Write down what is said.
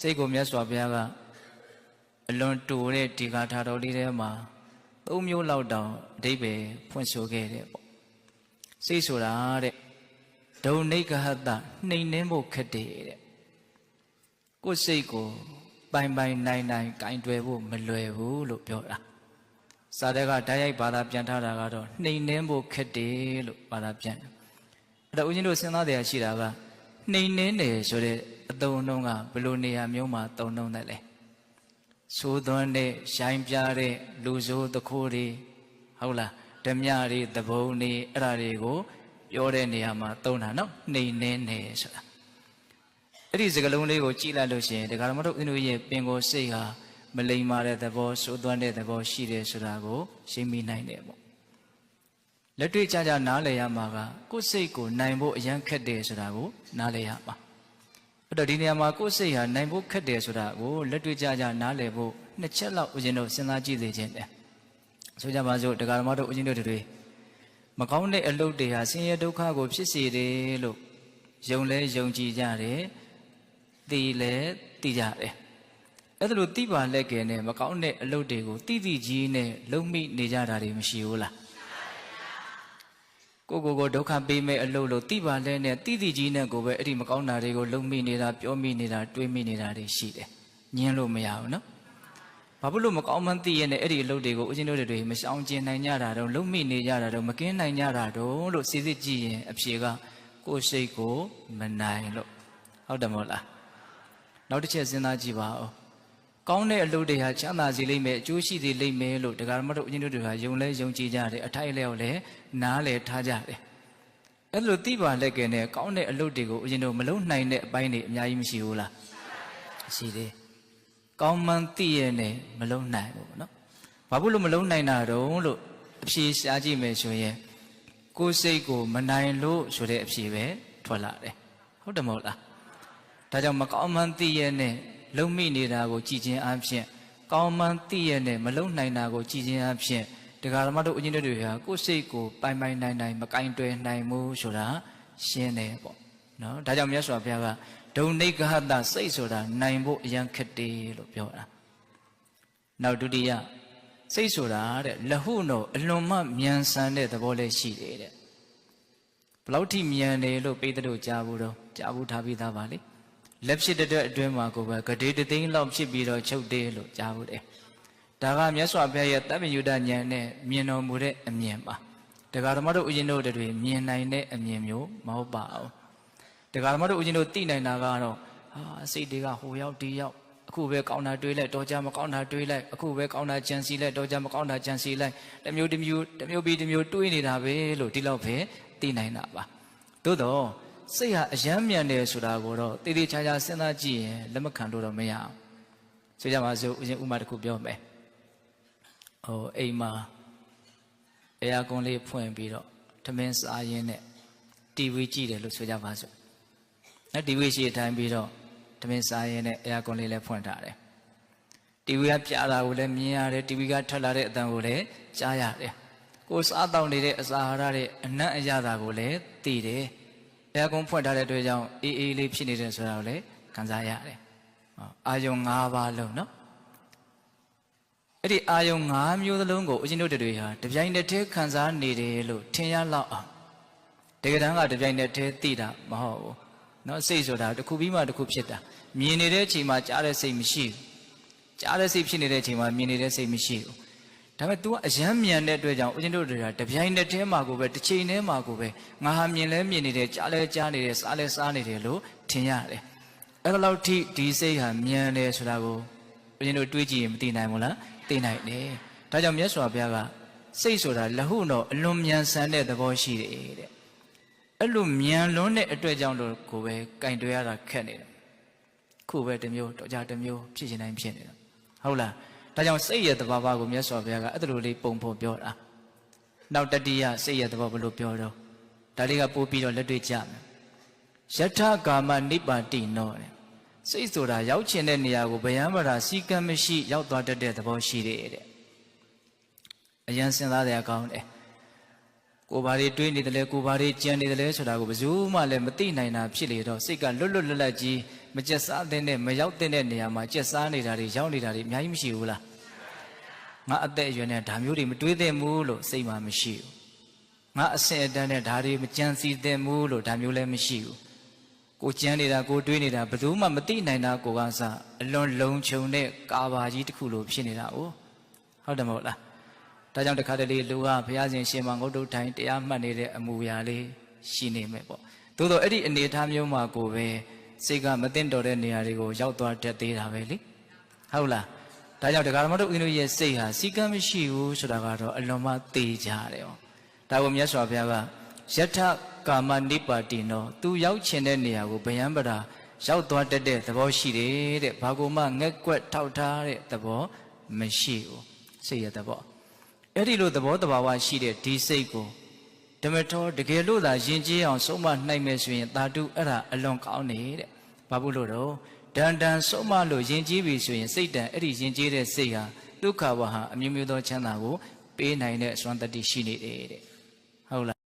စိတ်ကိုမြတ်စွာဘုရားကအလွန်တူတဲ့ဒီဂါထာတော်လေးထဲမှာသုံးမျိုးလောက်တောင်အဓိပ္ပာယ်ဖွင့်ဆိုခဲ့တယ်ပေါ့စိတ်ဆိုတာတဲ့ဒုံနိဂဟတနှိမ်နှင်းဖို့ခက်တယ်တဲ့ကိုယ်စိတ်ကိုပိုင်ပိုင်နိုင်နိုင်ကင်တွယ်ဖို့မလွယ်ဘူးလို့ပြောတာစာတက်ကဓာတ်ရိုက်ဘာသာပြန်ထားတာကတော့နှိမ်နှင်းဖို့ခက်တယ်လို့ဘာသာပြန်တယ်အဲ့တော့ဦးဇင်းတို့စဉ်းစားတရားရှိတာကနှိမ်နှင်းတယ်ဆိုတဲ့ အသုံးအနှုန်းကဘယ်လိုနေရာမျိုးမှာသုံးနှုန်းတယ်လဲသိုးသွန်းတဲ့ရိုင်းပြားတဲ့လူဆိုးတခိုးတွေဟုတ်လားဓမြတွေသဘုံတွေအဲ့ဒါတွေကို ပြောတဲ့နေရာမှာသုံးတာနော်နှိမ်နှင်းတယ်ဆိုတာအဲ့ဒီစကားလုံးလေးကိုကြည့်လိုက်လို့ရှိရင်ဒကာမတို့ဦးဇင်းတို့ရဲ့ပင်ကိုယ်စိတ်ဟာမလိမ္မာတဲ့သဘောသိုးသွန်းတဲ့သဘောရှိတယ်ဆိုတာကိုရှင်းမိနိုင်တယ်ပေါ့လက်တွေ့ကြကြနားလည်ရမှာကကိုယ်စိတ်ကိုနိုင်ဖို့အရန်ခက်တယ်ဆိုတာကိုနားလည်ရမှာ အဲ့တော့ဒီနေရာမှာကိုယ်စိတ်ဟာနိုင်ဖို့ခက်တယ်ဆိုတာကိုလက်တွေ့ကြကြနားလည်ဖို့နှစ်ချက်လောက်ဦးဇင်းတို့စဉ်းစားကြည့်စေခြင်းတယ်ဆိုကြပါစို့ဒကာမတို့ဦးဇင်းတို့တွေမကောင်းတဲ့အလုပ်တွေဟာဆင်းရဲဒုက္ခကိုဖြစ်စေတယ်လို့ယုံလဲယုံကြည်ကြတယ်သိလဲသိကြတယ်အဲ့ဒါလို့တိပါလက်ကယ်နဲ့မကောင်းတဲ့အလုပ်တွေကိုတိတိကြီးနဲ့လုံမိနေကြတာတွေမရှိဘူးလား ကိုကိုကိုဒုက္ခပေးမဲ့အလုပ်လို့တိပါလဲနဲ့တိတိကြီးနဲ့ကိုပဲအဲ့ဒီမကောင်းတာတွေကိုလုံမိနေတာပြောမိနေတာတွေးမိနေတာတွေရှိတယ်ညင်းလို့မရဘူးနော်ဘာဖြစ်လို့မကောင်းမှန်းသိရတဲ့အဲ့ဒီအလုပ်တွေကိုဦးဇင်းတို့တွေမရှောင်ကျင်နိုင်ကြတာတော့လုံမိနေကြတာတော့မကင်းနိုင်ကြတာတော့လို့စစ်စစ်ကြည့်ရင်အဖြေကကိုယ်စိတ်ကိုမနိုင်လို့ဟုတ်တယ်မဟုတ်လားနောက်တစ်ချက်စဉ်းစားကြည့်ပါဦး ကောင်းတဲ့အလုပ်တွေဟာချမ်းသာစေလိမ့်မယ်အကျိုးရှိစေလိမ့်မယ်လို့တရားမတော်အရှင်တို့တွေကယုံလဲယုံကြည်ကြတယ်အထိုက်အလျောက်လည်းနားလည်ထားကြတယ်အဲ့လိုသိပါလက်ကဲနဲ့ကောင်းတဲ့အလုပ်တွေကိုအရှင်တို့မလုံနိုင်တဲ့အပိုင်းတွေအများကြီးမရှိဘူးလားရှိသေးကောင်းမှန်သိရနဲ့မလုံနိုင်ဘူးပေါ့နော်ဘာဖြစ်လို့မလုံနိုင်တာတုံးလို့အဖြေရှားကြည့်မယ်ဆိုရင်ကိုယ်စိတ်ကိုမနိုင်လို့ဆိုတဲ့အဖြေပဲထွက်လာတယ်ဟုတ်တယ်မဟုတ်လားဒါကြောင့်မကောင်းမှန်သိရနဲ့ လုံမိနေတာကိုကြည်ခြင်းအပြင်ကောင်းမှန်သိရနဲ့မလုံနိုင်တာကိုကြည်ခြင်းအပြင်တရားဓမ္မတို့အချင်းတို့တွေဟာကိုယ်စိတ်ကိုပိုင်ပိုင်နိုင်နိုင်မကင်တွယ်နိုင်ဘူးဆိုတာရှင်းတယ်ပေါ့နော်ဒါကြောင့်မြတ်စွာဘုရားကဒုံနိဂဟတစိတ်ဆိုတာနိုင်ဖို့အရန်ခက်တယ်လို့ပြောတာနောက်ဒုတိယစိတ်ဆိုတာတဲ့လဟုနောအလွန်မှမြန်ဆန်တဲ့သဘောလေးရှိတယ်တဲ့ဘလောက်ထိမြန်တယ်လို့ပိဿတို့ကြားဘူးတော့ကြားဘူးထားပြီးသားပါလေ လက်ဖြစ်တဲ့အတွင်းမှာကိုပဲဂဒေတသိန်းလောက်ဖြစ်ပြီးတော့ချုပ်တယ်လို့ကြားဘူးတယ်ဒါကမြတ်စွာဘုရားရဲ့တပ်ပညုဒဉာဏ်နဲ့မြင်တော်မူတဲ့အမြင်ပါတရားဓမ္မတို့ဥရှင်တို့တွေမြင်နိုင်တဲ့အမြင်မျိုးမဟုတ်ပါဘူးတရားဓမ္မတို့ဥရှင်တို့သိနိုင်တာကတော့ဟာစိတ်တွေကဟိုရောက်ဒီရောက်အခုပဲကောင်းတာတွေးလိုက်တော့ကြမကောင်းတာတွေးလိုက်အခုပဲကောင်းတာကြံစီလိုက်တော့ကြမကောင်းတာကြံစီလိုက်တစ်မျိုးတစ်မျိုးတစ်မျိုးပြီးတစ်မျိုးတွေးနေတာပဲလို့ဒီလောက်ပဲသိနိုင်တာပါသို့တော့ စိတ်ဟာအယမ်းမြန်တယ်ဆိုတာကိုတော့တည်တည်ချာချာစဉ်းစားကြည့်ရင်လက်မခံလို့တော့မရအောင်ဆိုကြပါစို့ဦးရှင်ဥမာတစ်ခုပြောမယ်ဟိုအိမ်မှာအဲယာကွန်လေးဖွင့်ပြီးတော့ထမင်းစားရင်းနဲ့ TV ကြည့်တယ်လို့ဆိုကြပါစို့အဲ TV ရှိထိုင်ပြီးတော့ထမင်းစားရင်းနဲ့အဲယာကွန်လေးလည်းဖွင့်ထားတယ် TV ကပြတာကိုလည်းမြင်ရတယ် TV ကထွက်လာတဲ့အတန်ကိုလည်းကြားရတယ်ကိုစားတောင်းနေတဲ့အစာအာဟာရတွေအနံ့အရသာကိုလည်းသိတယ် အဲကွန်ဖွင့်ထားတဲ့အတွက်ကြောင့်အေးအေးလေးဖြစ်နေတယ်ဆိုတာကိုလည်းခံစားရတယ်အာယုံ၅ပါးလုံးနော်အဲ့ဒီအာယုံ၅မျိုးသလုံးကိုအရှင်တို့တွေဟာတပြိုင်တည်းခံစားနေတယ်လို့ထင်ရလောက်အောင်တကယ်တမ်းကတပြိုင်တည်းသိတာမဟုတ်ဘူးနော်စိတ်ဆိုတာတစ်ခုပြီးမှတစ်ခုဖြစ်တာမြင်နေတဲ့အချိန်မှာကြားတဲ့စိတ်မရှိဘူးကြားတဲ့စိတ်ဖြစ်နေတဲ့အချိန်မှာမြင်နေတဲ့စိတ်မရှိဘူး ဒါပေမဲ့ तू ကအယမ်းမြန်တဲ့အတွက်ကြောင့်ဦးဇင်းတို့တွေကတပြိုင်တည်းမှာကိုပဲတစ်ချိန်တည်းမှာကိုပဲငါဟာမြင်လဲမြင်နေတယ်ကြားလဲကြားနေတယ်စားလဲစားနေတယ်လို့ထင်ရတယ်အဲ့ဒါလောက်ထိဒီစိတ်ဟာမြန်တယ်ဆိုတာကိုဦးဇင်းတို့တွေးကြည့်ရင်မသိနိုင်ဘူးလားသိနိုင်တယ်ဒါကြောင့်မြတ်စွာဘုရားကစိတ်ဆိုတာလဟုတော့အလွန်မြန်ဆန်တဲ့သဘောရှိတယ်တဲ့အဲ့လိုမြန်လွန်းတဲ့အတွက်ကြောင့်လို့ကိုပဲကင်တွယ်ရတာခက်နေတယ်ခုပဲတစ်မျိုးတော့ကြတစ်မျိုးဖြစ်ရှင်တိုင်းဖြစ်နေတာဟုတ်လား ဒါကြောင့်စိတ်ရဲ့သဘာဝကိုမြတ်စွာဘုရားကအဲ့လိုလေးပုံဖော်ပြောတာနောက်တတိယစိတ်ရဲ့သဘောဘယ်လိုပြောတော့ဒါလေးကပို့ပြီးတော့လက်တွေ့ကြမယ်ယထာကာမနိဗ္ဗာတိနောတဲ့စိတ်ဆိုတာရောက်ချင်တဲ့နေရာကိုဗျံမရာစီကံမရှိ ရောက်သွားတတ်တဲ့သဘောရှိတယ်တဲ့အယံစဉ်းစားတဲ့အကောင်းတယ်ကိုယ်ဘာတွေတွေးနေတယ်လဲကိုယ်ဘာတွေကြံနေတယ်လဲဆိုတာကိုဘယ်သူမှလည်းမသိနိုင်တာဖြစ်လေတော့စိတ်ကလွတ်လွတ်လပ်လပ်ကြီးမကျက်စားတဲ့နဲ့မရောက်တဲ့နေရာမှာကျက်စားနေတာတွေရောက်နေတာတွေအများကြီးမရှိဘူးလား ငါအသက်အရွယ်နဲ့ဒါမျိုးတွေမတွေးသင့်ဘူးလို့စိတ်မှမရှိဘူးငါအဆင့်အတန်းနဲ့ဒါတွေမကြံစီသင့်ဘူးလို့ဒါမျိုးလည်းမရှိဘူးကိုကြမ်းနေတာကိုတွေးနေတာဘယ်သူမှမသိနိုင်တာကိုကစားအလွန်လုံခြုံတဲ့ကာဘာကြီးတစ်ခုလိုဖြစ်နေတာ哦ဟုတ်တယ်မဟုတ်လားဒါကြောင့်တခါတလေလူကဘုရားရှင်ရှင်မငုတ်တုတ်ထိုင်တရားမှတ်နေတဲ့အမူအရာလေးရှိနေမယ်ပေါ့သို့တော့အဲ့ဒီအနေအထားမျိုးမှာကိုပဲစိတ်ကမသိတော်တဲ့နေရာတွေကိုရောက်သွားတတ်သေးတာပဲလေဟုတ်လား ဒါကြောင့်တရားဓမ္မတို့ဦးဇင်းတို့ရဲ့စိတ်ဟာစီကံမရှိဘူးဆိုတာကတော့အလွန်မှသေကြတယ်ဟောဒါကိုမြတ်စွာဘုရားကယထကာမနိပါတိနောသူရောက်ချင်တဲ့နေရာကိုဗယံပရာရောက်သွားတတ်တဲ့သဘောရှိတယ်တဲ့ဘာကိုမှငက်ကွက်ထောက်ထားတဲ့သဘောမရှိဘူးစိတ်ရဲ့သဘောအဲ့ဒီလိုသဘောတဘာဝရှိတဲ့ဒီစိတ်ကိုဓမ္မထောတကယ်လို့သာယဉ်ကျေးအောင်ဆုံးမနိုင်မယ်ဆိုရင်သာတုအဲ့ဒါအလွန်ကောင်းနေတဲ့ဘာဖြစ်လို့တော့ ဒန်ဒန်ဆုံးမလို့ယဉ်ကျေးပြီဆိုရင်စိတ်တန်အဲ့ဒီယဉ်ကျေးတဲ့စိတ်ဟာဒုက္ခဝဟာအမျိုးမျိုးသောချမ်းသာကိုပေးနိုင်တဲ့အစွမ်းတတ္တိရှိနေတယ်တဲ့